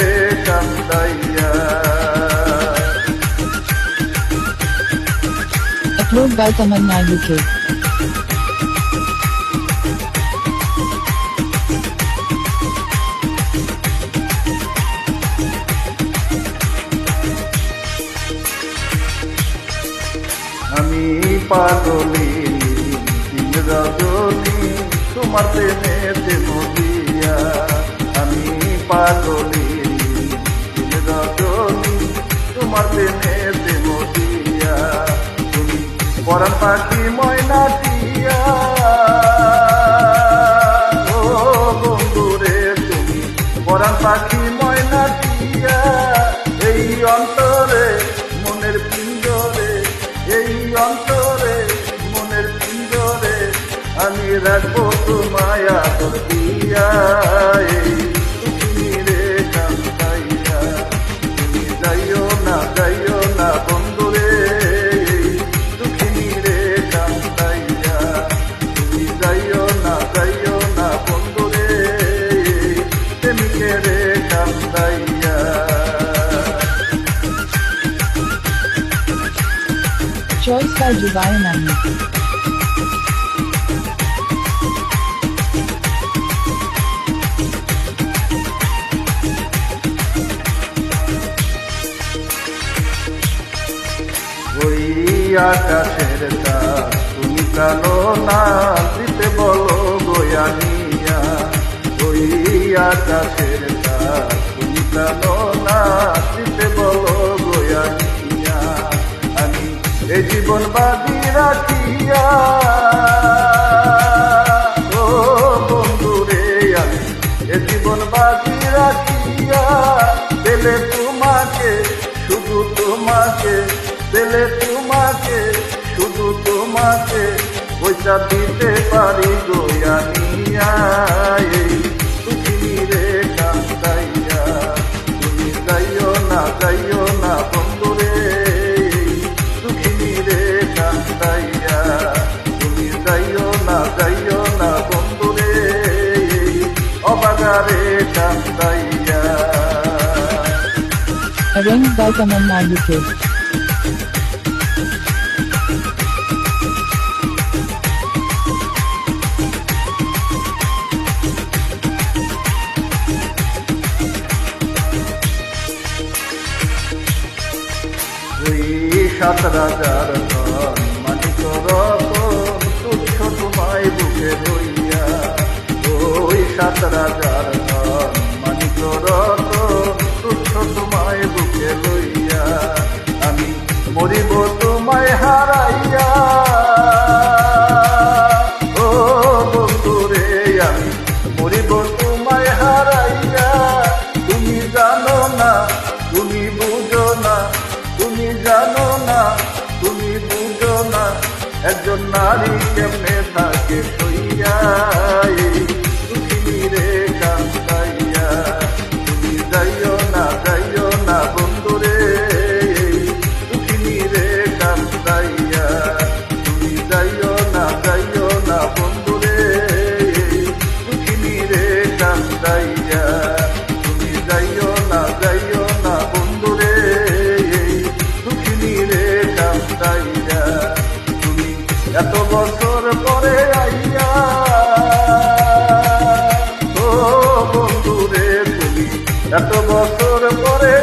রে কান্দাইয়া Upload by Tamanna UK. আমি পাগলি দিন রজনী তোমার প্রেমেতে আমি পাগলি তোমার প্রেমেতে মদিয়া তুমি পরাণ পাখি ময়নাটিয়া ও বন্ধুরে তুমি পরাণ পাখি ময়নাটিয়া এই অন্তরে মনের পিঞ্জরে, এই অন্তরে মনের পিঞ্জরে আমি রাখব তোমায় আদর দিয়া। Choice by Jubayan Ami. ওই আকাশের কাজ তুমি জানো না, দিতে বলো গোয়ানিয়া আকাশের তুমি জানো না বলো গোয়ানিয়া এ জীবন বাদি রাখিয়া। ও বন্ধুরে আমি, এ জীবন বাদি রাখিয়া। পেলে তোমাকে, শুধু তোমাকে, পেলে তোমাকে, শুধু তোমাকে, পয়সা দিতে পারি গোয়ানিয়া Renk Balgamon Marlutu Şatradar মরিব তোমায় না, তুমি বুঝো না, তুমি জানো না, তুমি বুঝো না, একজন নারী কেমনে থাকে সইয়া কান্দাইয়া তুমি যাইও না যাইও না বন্ধুরে, এই দুঃখিনী রে কান্দাইয়া, তুমি এত বছর পরে আইয়া, ও বন্ধুরে, তুমি এত বছর পরে